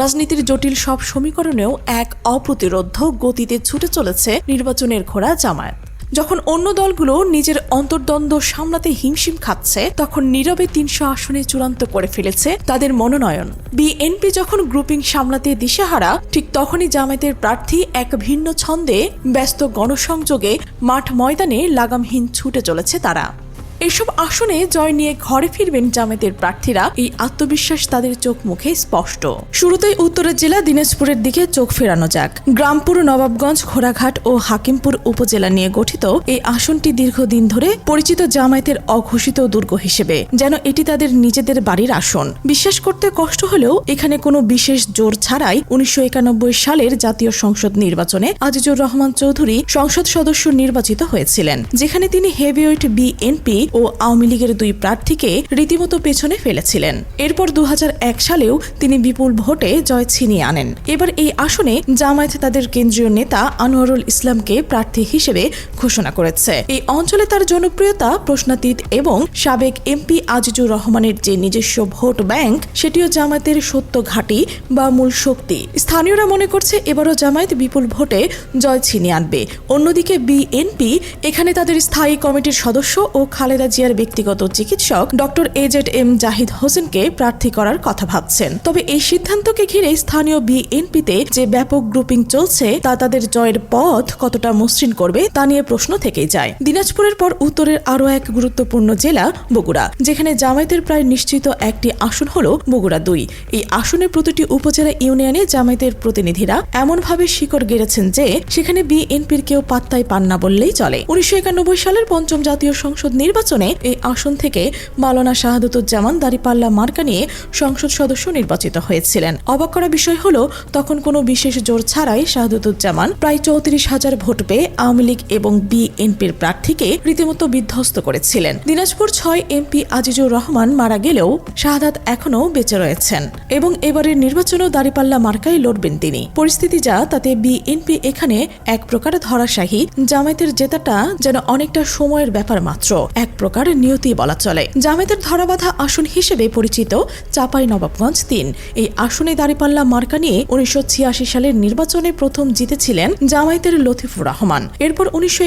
রাজনীতির জটিল সব সমীকরণেও এক অপ্রতিরোধ্য গতিতে ছুটে চলেছে নির্বাচনের ঘোড়া জামায়াত। যখন অন্য দলগুলো নিজের অন্তর্দ্বন্দ্ব সামলাতে হিমশিম খাচ্ছে, তখন নীরবে তিনশো আসনে চূড়ান্ত করে ফেলেছে তাদের মনোনয়ন। বিএনপি যখন গ্রুপিং সামলাতে দিশেহারা, ঠিক তখনই জামায়াতের প্রার্থী এক ভিন্ন ছন্দে ব্যস্ত গণসংযোগে মাঠ ময়দানে লাগামহীন ছুটে চলেছে তারা। এসব আসনে জয় নিয়ে ঘরে ফিরবেন জামায়াতের প্রার্থীরা। এই আত্মবিশ্বাস তাদের চোখ মুখে স্পষ্ট। শুরুতেই উত্তরের জেলা দিনাজপুরের দিকে চোখ ফেরানো যাক। গ্রামপুর, নবাবগঞ্জ, ঘোড়াঘাট ও হাকিমপুর উপজেলা নিয়ে গঠিত এই আসনটি দীর্ঘদিন ধরে পরিচিত জামায়াতের অঘোষিত দুর্গ হিসেবে, যেন এটি তাদের নিজেদের বাড়ির আসন। বিশ্বাস করতে কষ্ট হলেও এখানে কোনো বিশেষ জোর ছাড়াই উনিশশো একানব্বই সালের জাতীয় সংসদ নির্বাচনে আজিজুর রহমান চৌধুরী সংসদ সদস্য নির্বাচিত হয়েছিলেন, যেখানে তিনি হেভিওয়েট বিএনপি ও আওয়ামী লীগের দুই প্রার্থীকে রীতিমতো পেছনে ফেলেছিলেন। এরপর দু হাজার এক সালেও তিনি বিপুল ভোটে জয় ছিনিয়ে আনেন। এবার এই আসনে জামায়াত তাদের কেন্দ্রীয় নেতা আনোয়ারুল ইসলামকে প্রার্থী হিসেবে ঘোষণা করেছে। এই অঞ্চলে তার জনপ্রিয়তা, প্রশ্নাতীত এবং সাবেক এমপি আজিজুর রহমানের যে নিজস্ব ভোট ব্যাংক, সেটিও জামায়াতের সত্য ঘাঁটি বা মূল শক্তি। স্থানীয়রা মনে করছে এবারও জামায়াত বিপুল ভোটে জয় ছিনিয়ে আনবে। অন্যদিকে বিএনপি, এখানে তাদের স্থায়ী কমিটির সদস্য ও খালেদা জিয়ার ব্যক্তিগত চিকিৎসক ডক্টর এজেড এম জাহিদ হোসেনকে প্রার্থী করার কথা ভাবছেন। তবে এই সিদ্ধান্তকে ঘিরে স্থানীয় বিএনপিতে যে ব্যাপক গ্রুপিং চলছে, তা তাদের জয়ের পথ কতটা মসৃণ করবে, তা নিয়ে প্রশ্ন থেকেই যায়। দিনাজপুরের পর উত্তরের আরও এক গুরুত্বপূর্ণ জেলা, বগুড়া, যেখানে জামায়াতের প্রায় নিশ্চিত একটি আসন হল বগুড়া দুই। এই আসনে প্রতিটি উপজেলা ইউনিয়নে জামায়াতের প্রতিনিধিরা এমনভাবে শিকড় গেড়েছেন যে, সেখানে বিএনপির কেউ পাত্তাই পান না বললেই চলে। উনিশশো একানব্বই সালের পঞ্চম জাতীয় সংসদ নির্বাচনে এই আসন থেকে মাওলানা শাহাদুজ্জামান দাঁড়িপাল্লা মার্কা নিয়ে সংসদ সদস্য নির্বাচিত হয়েছিলেন। অবাক করা বিষয় হলো, তখন কোনো বিশেষ জোর ছাড়াই শাহাদুজ্জামান প্রায় চৌত্রিশ হাজার ভোট পেয়ে আওয়ামী লীগ এবং বিএনপির প্রার্থীকে রীতিমতো বিধ্বস্ত করেছিলেন। দিনাজপুর ছয় এমপি আজিজুর রহমান মারা গেলেও শাহাদাত এখনও বেঁচে রয়েছেন এবং এবারের নির্বাচনেও দাঁড়িপাল্লা মার্কায় লড়বেন তিনি। পরিস্থিতি যা, তাতে বিএনপি এখানে এক প্রকার ধরাশাহী জামায়াতের জেতাটা যেন অনেকটা সময়ের ব্যাপার মাত্র। এক প্রকার নিয়তি বলা চলে। জামায়াতের ধরাবাধা আসন হিসেবে পরিচিত চাপাই নবাবগঞ্জ তিন। এই আসনে দাঁড়িপাল্লা মার্কা নিয়ে উনিশশো সালের নির্বাচনে প্রথম জিতেছিলেন জামায়াতের লতিফুর রহমান। এরপর উনিশশো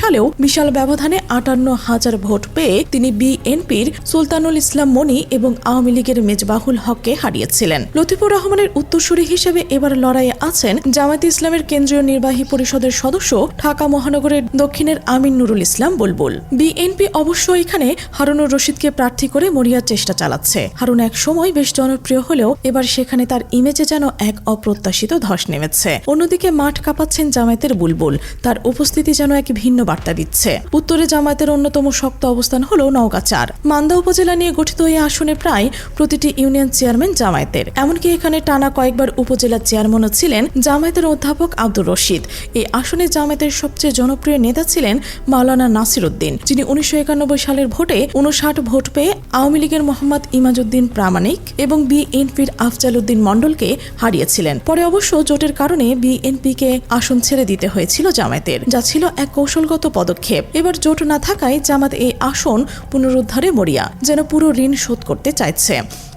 সালেও বিশাল ব্যবধানে আটান্ন হাজার ভোট পেয়ে তিনি বিএনপির সুলতানুল ইসলাম মনি এবং আওয়ামী লীগের মেজবাহুল হককে হারিয়েছিলেন। লতিফুর রহমানের উত্তরসূরি হিসেবে এবার লড়াইয়ে আছেন জামায়াতে ইসলামের কেন্দ্রীয় নির্বাহী পরিষদের সদস্য ঢাকা মহানগরের দক্ষিণের আমিন নুরুল ইসলাম বুলবুল। বিএনপি অবশ্য এখানে হারুনুর রশিদকে প্রার্থী করে মরিয়ার চেষ্টা চালাচ্ছে। হারুন এক সময় বেশ জনপ্রিয় হলেও এবার সেখানে তার ইমেজে যেন এক অপ্রত্যাশিত ধস নেমেছে। অন্যদিকে মাঠ কাঁপাচ্ছেন জামায়াতের বুলবুল। তার উপস্থিতি যেন এক ভিন্ন বার্তা দিচ্ছে। উত্তরে জামায়াতের অন্যতম শক্ত অবস্থান হল নওগাঁ চার। মান্দা উপজেলা নিয়ে গঠিত এই আসনে প্রায় প্রতিটি ইউনিয়ন চেয়ারম্যান জামায়াতের। এমনকি এখানে টানা কয়েকবার উপজেলা চেয়ারম্যানও ছিলেন জামায়াতের অধ্যাপক আব্দুর রশিদ। এই আসনে জামায়াতের সবচেয়ে জনপ্রিয় নেতা ছিলেন মাওলানা নাসির উদ্দিন যিনি উনিশশো একানব্বই সালের ভোটে উনষাট ভোট পেয়ে আওয়ামী লীগের মোহাম্মদ ইমাজউদ্দিন প্রামাণিক এবং বিএনপির আফজাল উদ্দিন মণ্ডলকে হারিয়েছিলেন। পরে অবশ্য জোটের কারণে বিএনপিকে আসন ছেড়ে দিতে হয়েছিল জামায়াতের। যা ছিল এক কৌশলগত পদক্ষেপ। এবার জোট না থাকায় জামাত এই আসন পুনরুদ্ধারে মরিয়া, যেন পুরো ঋণ শোধ করতে চাইছে।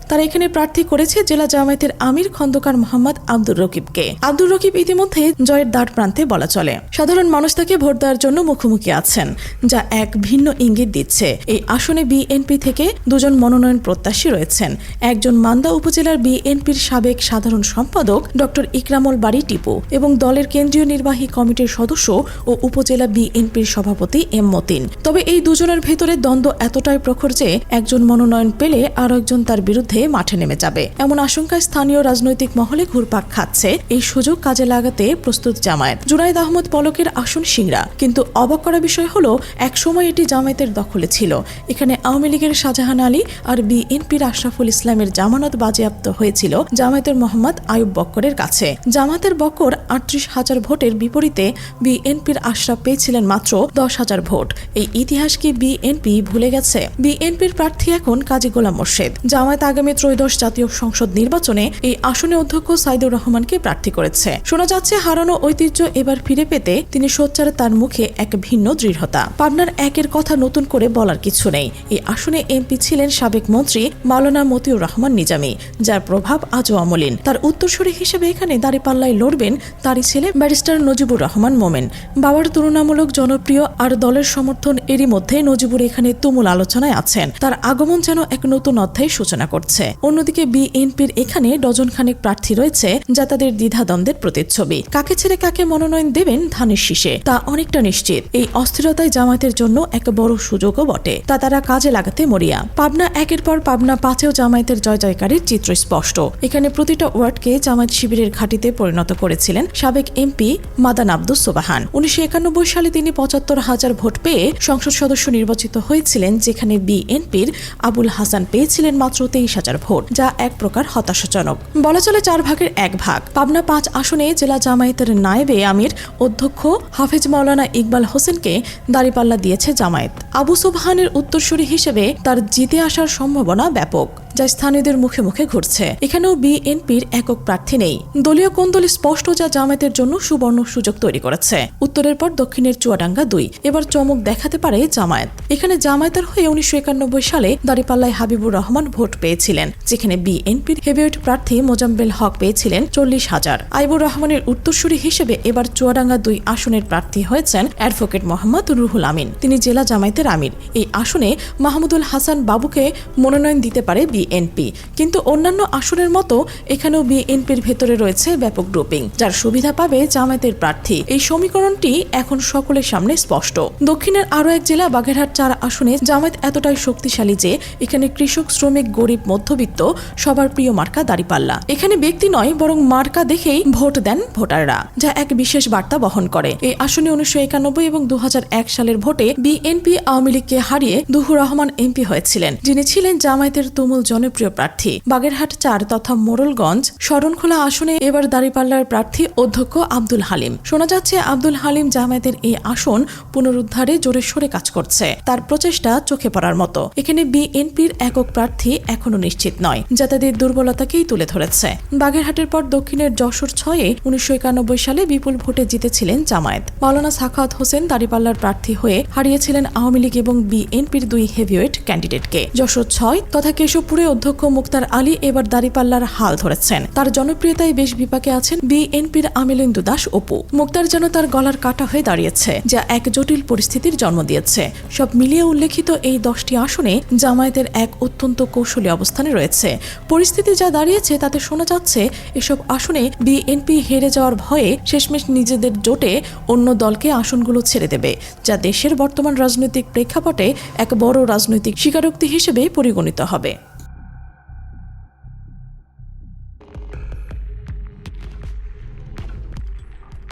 তারা এখানে প্রার্থী করেছে জেলা জামায়াতের আমির খন্দকার মোহাম্মদ আব্দুর রকিবকে। আব্দুর রকিব ইতিমধ্যে জয়ের দ্বার প্রান্তে বলা চলে। সাধারণ মানুষ তাকে ভোট দেওয়ার জন্য মুখোমুখি আছেন, যা এক ভিন্ন ইঙ্গিত দিচ্ছে। এই আসনে বিএনপি থেকে দুজন মনোনয়ন প্রত্যাশী রয়েছেন। একজন মান্দা উপজেলার বিএনপির সাবেক সাধারণ সম্পাদক ডক্টর ইকরামল বাড়ি টিপু এবং দলের কেন্দ্রীয় নির্বাহী কমিটির সদস্য ও উপজেলা বিএনপির সভাপতি এম মতিন। তবে এই দুজনের ভেতরে দ্বন্দ্ব এতটাই প্রখর যে একজন মনোনয়ন পেলে আরও একজন তার বিরুদ্ধে মাঠে নেমে যাবে। এমন আশঙ্কায় স্থানীয় রাজনৈতিক মহলে ঘুরপাক খাচ্ছে। এই সুযোগ কাজে লাগাতে প্রস্তুত জামায়াত। জুনাইদ আহমদ পলকের আসন সিংড়া। কিন্তু অবাক করা বিষয় হলো, একসময় এটি জামায়াতের দখলে ছিল। এখানে আওয়ামী লীগের শাহজাহান আলী আর বিএনপির আশরাফুল ইসলামের জামানত বাজেয়াপ্ত হয়েছিল জামায়াতের মোহাম্মদ আয়ুব বক্করের কাছে। জামাতের বক্কর আটত্রিশ হাজার ভোটের বিপরীতে বিএনপির আশরাফ পেয়েছিলেন মাত্র দশ হাজার ভোট। এই ইতিহাস কি বিএনপি ভুলে গেছে? বিএনপির প্রার্থী এখন কাজী গোলাম মোর্শেদ। জামায়াত আগামী আগামী ত্রয়োদশ জাতীয় সংসদ নির্বাচনে এই আসনে অধ্যক্ষ সাইদুর রহমানকে প্রার্থী করেছে। শোনা যাচ্ছে, হারানো ঐতিহ্য এবার ফিরে পেতে তিনি সোচ্চার, তার মুখে এক ভিন্ন দৃঢ়তা। পাবনার একের কথা নতুন করে বলার কিছু নেই। এই আসনে এমপি ছিলেন সাবেক মন্ত্রী মাওলানা মতিউর রহমান নিজামী, যার প্রভাব আজও অমলিন। তার উত্তরসূরি হিসেবে এখানে দাঁড়িপাল্লায় লড়বেন তারই ছেলে ব্যারিস্টার নজিবুর রহমান মোমেন। বাবার তুলনামূলক জনপ্রিয় আর দলের সমর্থন এরই মধ্যে নজিবুর এখানে তুমুল আলোচনায় আছেন। তার আগমন যেন এক নতুন অধ্যায়ের সূচনা করছে। অন্যদিকে বিএনপির এখানে ডজন খানেক প্রার্থী রয়েছে যা তাদের দ্বিধাদ্বন্দ্বের প্রতিচ্ছবি। কাকে ছেড়ে কাকে মনোনয়ন দেবেন ধানের শীষে, তা অনেকটা নিশ্চিত। এই অস্থিরতায় জামায়াতের জন্য এক বড় সুযোগও বটে, তা তারা কাজে লাগাতে মরিয়া। পাবনা একের পর পাবনা পাঁচেও জামায়াতের জয় জয়কারীর চিত্র স্পষ্ট। এখানে প্রতিটা ওয়ার্ডকে জামায়াত শিবিরের ঘাঁটিতে পরিণত করেছিলেন সাবেক এমপি মাদান আব্দুস সোবাহান। উনিশশো একানব্বই সালে তিনি পঁচাত্তর হাজার ভোট পেয়ে সংসদ সদস্য নির্বাচিত হয়েছিলেন, যেখানে বিএনপির আবুল হাসান পেয়েছিলেন মাত্র তেইশ হাজার ভোট, যা এক প্রকার হতাশাজনক। বলা চলে চার ভাগের এক ভাগ। পাবনা পাঁচ আসনে জেলা জামায়াতের নায়েবে আমির, অধ্যক্ষ হাফেজ মাওলানা ইকবাল হোসেনকে দাঁড়িপাল্লা দিয়েছে জামায়াত। আবু সুবহানের উত্তরসূরি হিসেবে তার জিতে আসার সম্ভাবনা ব্যাপক। যা স্থানীয়দের মুখে মুখে ঘুরছে। এখানেও বিএনপির একক প্রার্থী নেই। দলীয় কোন্দল স্পষ্ট যা জামায়াতের জন্য সুবর্ণ সুযোগ তৈরি করেছে। উত্তরের পর দক্ষিণের চুয়াডাঙ্গা দুই। এবার চমক দেখাতে পারে জামায়াত। এখানে জামায়াতের হয়ে উনিশশো একানব্বই সালে দাঁড়িপাল্লায় হাবিবুর রহমান ভোট পেয়েছিলেন, যেখানে বিএনপির হেভিওয়েট প্রার্থী মোজাম্বেল হক পেয়েছিলেন চল্লিশ হাজার। আইবুর রহমানের উত্তরসূরি হিসেবে এবার চুয়াডাঙ্গা দুই আসনের প্রার্থী হয়েছেন অ্যাডভোকেট মোহাম্মদ রুহুল আমিন। তিনি জেলা জামায়াতের আমির। এই আসনে মাহমুদুল হাসান বাবুকে মনোনয়ন দিতে পারে বিএনপি। কিন্তু অন্যান্য আসনের মতো এখানেও বিএনপির ভেতরে রয়েছে ব্যাপক গ্রুপিং যার সুবিধা পাবে জামায়াতের প্রার্থী। এই সমীকরণটি এখন সকলের সামনে স্পষ্ট। দক্ষিণের আরও এক জেলা, বাগেরহাট চার আসনে জামায়াত এতটাই শক্তিশালী যে এখানে কৃষক, শ্রমিক, গরিব, মধ্যবিত্ত সবার প্রিয় মার্কা দাঁড়িপাল্লা। এখানে ব্যক্তি নয়, বরং মার্কা দেখেই ভোট দেন ভোটাররা, যা এক বিশেষ বার্তা বহন করে। এই আসনে উনিশশো একানব্বই এবং দু হাজার এক সালের ভোটে বিএনপি আওয়ামী লীগকে হারিয়ে দুহুর রহমান এমপি হয়েছিলেন, যিনি ছিলেন জামায়াতের তুমুল জনপ্রিয় প্রার্থী। বাগেরহাট চার তথা মোড়লগঞ্জ, শরণখোলা আসনে এবার দাঁড়িপাল্লার প্রার্থী অধ্যক্ষ আব্দুল হালিম। শোনা যাচ্ছে আব্দুল হালিম জামায়াতের এই আসন পুনরুদ্ধারে জোরে সোরে কাজ করছে। তার প্রচেষ্টা চোখে পড়ার মতো। এখানে বিএনপির একক প্রার্থী এখনও নিশ্চিত নয়, যা তাদের দুর্বলতাকেই তুলে ধরেছে। বাগেরহাটের পর দক্ষিণের যশোর ছয়ে উনিশশো একানব্বই সালে বিপুল ভোটে জিতেছিলেন জামায়াত। মাওলানা সাখাত হোসেন দাঁড়িপাল্লার প্রার্থী হয়ে হারিয়েছিলেন আওয়ামী লীগ এবং বিএনপির দুই হেভিওয়েট ক্যান্ডিডেটকে। যশোর ছয় তথা কেশবপুরে অধ্যক্ষ মুক্তার আলী এবার দাঁড়িপাল্লার হাল ধরেছেন। তার জনপ্রিয়তায় বেশ বিপাকে আছেন বিএনপির আমিলেন্দু দাস অপু। মুক্তার যেন তার গলার কাটা হয়ে দাঁড়িয়েছে, যা এক জটিল পরিস্থিতির জন্ম দিয়েছে। সব মিলিয়ে উল্লেখিত এই দশটি আসনে জামায়াতের এক অত্যন্ত কৌশলী অবস্থানে রয়েছে। পরিস্থিতি যা দাঁড়িয়েছে তাতে শোনা যাচ্ছে, এসব আসনে বিএনপি হেরে যাওয়ার ভয়ে শেষমেশ নিজেদের জোটে অন্য দলকে আসনগুলো ছেড়ে দেবে, যা দেশের বর্তমান রাজনৈতিক প্রেক্ষাপটে এক বড় রাজনৈতিক স্বীকারোক্তি হিসেবে পরিগণিত হবে।